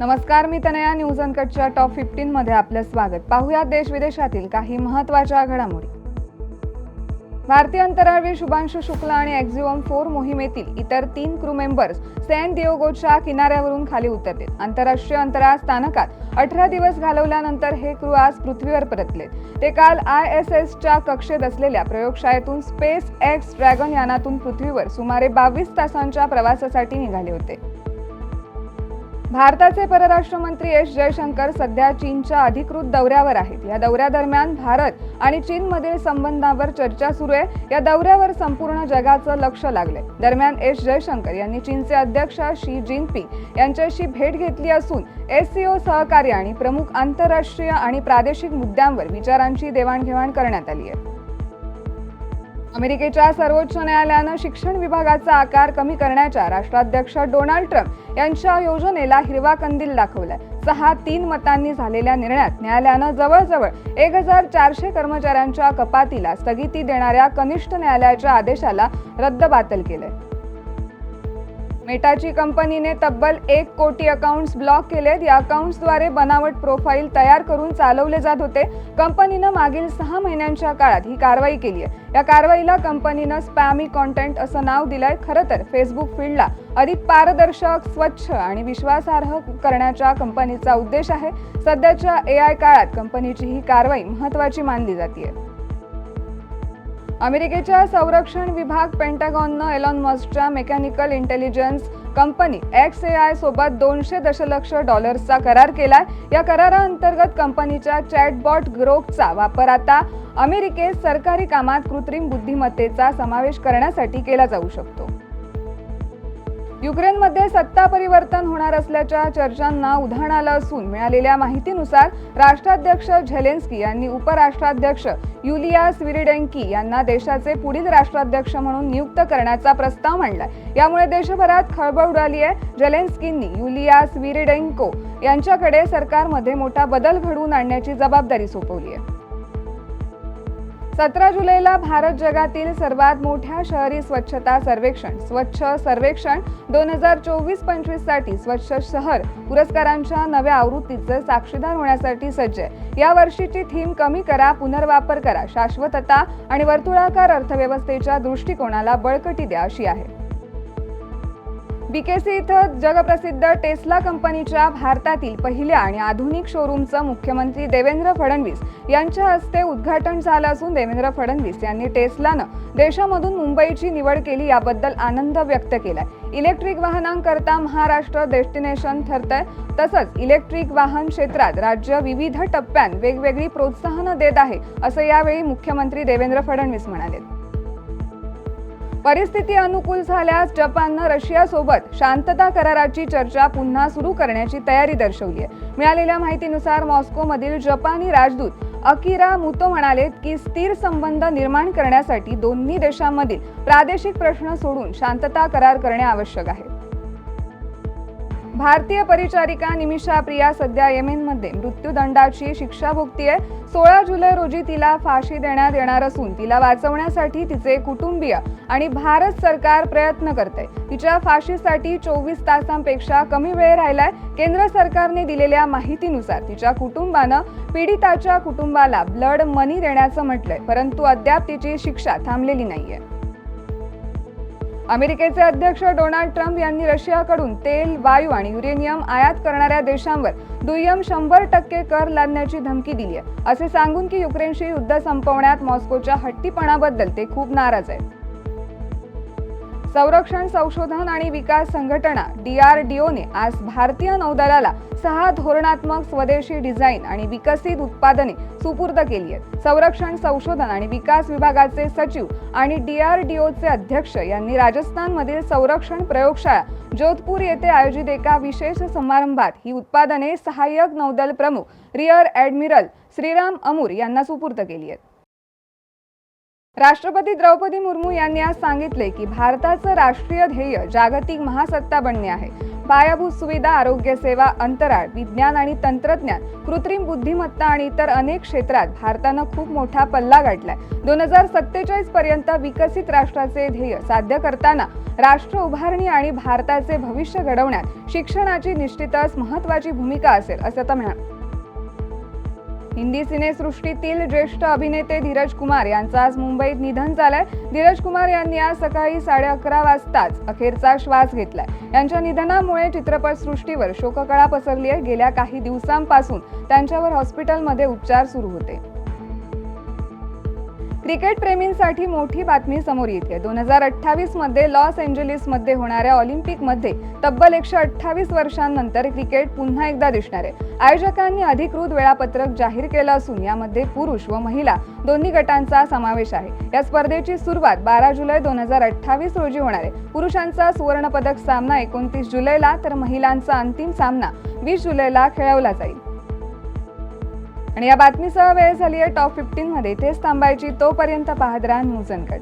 नमस्कार मी Tanaya news अनकटच्या top fifteen मध्ये आपलं स्वागत. पाहूया देश विदेशातील काही महत्त्वाच्या घडामोडी. भारतीय अंतराळवीर शुभांशु शुक्ला आणि एक्झिओम फोर मोहिमेतील इतर तीन क्रू मेंबर्स सॅन दिओगोच्या किनाऱ्यावरून खाली उतरलेत आंतरराष्ट्रीय अंतराळ स्थानकात अठरा दिवस घालवल्यानंतर हे क्रू आज पृथ्वीवर परतले. ते काल आय एस एसच्या कक्षेत असलेल्या प्रयोगशाळेतून स्पेस एक्स ड्रॅगन यानातून पृथ्वीवर सुमारे बावीस तासांच्या प्रवासासाठी निघाले होते. भारताचे परराष्ट्र मंत्री एस जयशंकर सध्या चीनच्या अधिकृत दौऱ्यावर आहेत. या दौऱ्यादरम्यान भारत आणि चीनमधील संबंधावर चर्चा सुरू आहे. या दौऱ्यावर संपूर्ण जगाचं लक्ष लागलंय. दरम्यान एस जयशंकर यांनी चीनचे अध्यक्ष शी जिनपिंग यांच्याशी भेट घेतली असून एससीओ सहकार्य आणि प्रमुख आंतरराष्ट्रीय आणि प्रादेशिक मुद्द्यांवर विचारांची देवाणघेवाण करण्यात आली आहे. अमेरिकेच्या सर्वोच्च न्यायालयानं शिक्षण विभागाचा आकार कमी करण्याच्या राष्ट्राध्यक्ष डोनाल्ड ट्रम्प यांच्या योजनेला हिरवा कंदील दाखवलाय. सहा तीन मतांनी झालेल्या निर्णयात न्यायालयानं जवळजवळ एक हजार चारशे कर्मचाऱ्यांच्या कपातीला स्थगिती देणाऱ्या कनिष्ठ न्यायालयाच्या आदेशाला रद्दबातल केलंय. मेटाची कंपनीने तब्बल एक कोटी अकाउंट्स ब्लॉक केलेत. या अकाउंट्सद्वारे बनावट प्रोफाईल तयार करून चालवले जात होते. कंपनीनं मागील सहा महिन्यांच्या काळात ही कारवाई केली आहे. या कारवाईला कंपनीनं स्पॅमी कॉन्टेंट असं नाव दिलंय. खरं तर फेसबुक फील्डला अधिक पारदर्शक स्वच्छ आणि विश्वासार्ह करण्याच्या कंपनीचा उद्देश आहे. सध्याच्या ए आय काळात कंपनीची ही कारवाई महत्वाची मानली जाते अमेरिकेच्या संरक्षण विभाग पेंटागॉननं Elon मस्कच्या mechanical intelligence company X A I सोबत दोनशे दशलक्ष डॉलर्सचा करार केलाय. या कराराअंतर्गत कंपनीच्या चॅटबॉट ग्रोकचा वापर आता अमेरिकेत सरकारी कामात कृत्रिम बुद्धिमत्तेचा समावेश करण्यासाठी केला जाऊ शकतो. युक्रेनमध्ये सत्ता परिवर्तन होणार असल्याच्या चर्चांना उधाण आलं असून मिळालेल्या माहितीनुसार राष्ट्राध्यक्ष झेलेन्स्की यांनी उपराष्ट्राध्यक्ष युलिया स्विरिडेंकी यांना देशाचे पुढील राष्ट्राध्यक्ष म्हणून नियुक्त करण्याचा प्रस्ताव मांडलाय. यामुळे देशभरात खळबळ उडाली आहे झेलेन्स्कींनी युलिया स्विरिडेंको यांच्याकडे सरकारमध्ये मोठा बदल घडवून आणण्याची जबाबदारी सोपवली आहे सतरा जुलैला भारत जगातील सर्वात मोठ्या शहरी स्वच्छता सर्वेक्षण स्वच्छ सर्वेक्षण दोन हजार चोवीस पंचवीससाठी स्वच्छ शहर पुरस्कारांच्या नव्या आवृत्तीचे साक्षीदार होण्यासाठी सज्ज. आहे या वर्षीची थीम कमी करा पुनर्वापर करा शाश्वतता आणि वर्तुळाकार अर्थव्यवस्थेच्या दृष्टिकोनाला बळकटी द्या अशी आहे. बीकेसी इथं जगप्रसिद्ध टेस्ला कंपनीच्या भारतातील पहिल्या आणि आधुनिक शोरूमचं मुख्यमंत्री देवेंद्र फडणवीस यांच्या हस्ते उद्घाटन झालं असून देवेंद्र फडणवीस यांनी टेस्लानं देशामधून मुंबईची निवड केली याबद्दल आनंद व्यक्त केलाय. इलेक्ट्रिक वाहनांकरता महाराष्ट्र डेस्टिनेशन ठरतंय. तसंच इलेक्ट्रिक वाहन क्षेत्रात राज्य विविध टप्प्यात वेगवेगळी प्रोत्साहनं देत आहे असं यावेळी मुख्यमंत्री देवेंद्र फडणवीस म्हणाले. परिस्थिती अनुकूल झाल्यास जपाननं रशियासोबत शांतता कराराची चर्चा पुन्हा सुरू करण्याची तयारी दर्शवली आहे मिळालेल्या माहितीनुसार मॉस्कोमधील जपानी राजदूत अकिरा मुतो म्हणालेत की स्थिर संबंध निर्माण करण्यासाठी दोन्ही देशांमधील प्रादेशिक प्रश्न सोडून शांतता करार करणे आवश्यक आहे. भारतीय परिचारिका निमिषा प्रिया सध्या येमेनमध्ये. मृत्यूदंडाची शिक्षा भोगतीये सोळा जुलै रोजी तिला फाशी देण्यात येणार असून तिला वाचवण्यासाठी तिचे कुटुंबीय आणि भारत सरकार प्रयत्न करते. तिच्या फाशीसाठी चोवीस तासांपेक्षा कमी वेळ राहिलाय. केंद्र सरकारने दिलेल्या माहितीनुसार तिच्या कुटुंबानं पीडिताच्या कुटुंबाला ब्लड मनी देण्याचं म्हटलंय. परंतु अद्याप तिची शिक्षा थांबलेली नाहीये. अमेरिकेचे अध्यक्ष डोनाल्ड ट्रम्प यांनी रशियाकडून तेल वायू आणि युरेनियम आयात करणाऱ्या देशांवर दुय्यम शंभर टक्के कर लादण्याची धमकी दिली आहे. असे सांगून की युक्रेनशी युद्ध संपवण्यात मॉस्कोच्या हट्टीपणाबद्दल ते खूप नाराज आहेत. संरक्षण संशोधन आणि विकास संघटना डीआरडीओने आज भारतीय नौदलाला सहा धोरणात्मक स्वदेशी डिझाईन आणि विकसित उत्पादने सुपूर्द केली आहेत. संरक्षण संशोधन आणि विकास विभागाचे सचिव आणि डीआरडीओचे अध्यक्ष यांनी राजस्थानमधील संरक्षण प्रयोगशाळा जोधपूर येथे आयोजित एका विशेष समारंभात ही उत्पादने सहाय्यक नौदल प्रमुख रिअर ॲडमिरल श्रीराम अमूर यांना सुपूर्द केली आहेत. राष्ट्रपती द्रौपदी मुर्मू यांनी आज सांगितले की भारताचं राष्ट्रीय ध्येय जागतिक महासत्ता बनणे आहे. पायाभूत सुविधा आरोग्य सेवा अंतराळ विज्ञान आणि तंत्रज्ञान कृत्रिम बुद्धिमत्ता आणि इतर अनेक क्षेत्रात भारतानं खूप मोठा पल्ला गाठलाय. दोन हजार सत्तेचाळीस पर्यंत विकसित राष्ट्राचे ध्येय साध्य करताना राष्ट्र उभारणी आणि भारताचे भविष्य घडवण्यात शिक्षणाची निश्चितच महत्वाची भूमिका असेल असं तर म्हणाले. हिंदी सिनेसृष्टीतील ज्येष्ठ अभिनेते धीरज कुमार यांचं आज मुंबईत निधन झालंय. धीरज कुमार यांनी आज सकाळी साडे अकरा वाजताच अखेरचा श्वास घेतलाय. यांच्या निधनामुळे चित्रपटसृष्टीवर शोककळा पसरली आहे गेल्या काही दिवसांपासून त्यांच्यावर हॉस्पिटलमध्ये उपचार सुरू होते. क्रिकेट प्रेमींसाठी मोठी बातमी समोर येते. दोन हजार अठ्ठावीसमध्ये लॉस एंजलिसमध्ये होणाऱ्या ऑलिम्पिकमध्ये तब्बल एकशे अठ्ठावीस वर्षांनंतर क्रिकेट पुन्हा एकदा दिसणार आहे. आयोजकांनी अधिकृत वेळापत्रक जाहीर केलं असून यामध्ये पुरुष व महिला दोन्ही गटांचा समावेश आहे. या स्पर्धेची सुरुवात बारा जुलै दोन हजार अठ्ठावीस रोजी होणार आहे. पुरुषांचा सुवर्णपदक सामना एकोणतीस जुलैला तर महिलांचा अंतिम सामना वीस जुलैला खेळवला जाईल. आणि या बातमीसह वेळ झाली आहे टॉप फिफ्टीनमध्ये. इथेच तेच थांबायची तोपर्यंत पाहत राहा न्यूज अनकट.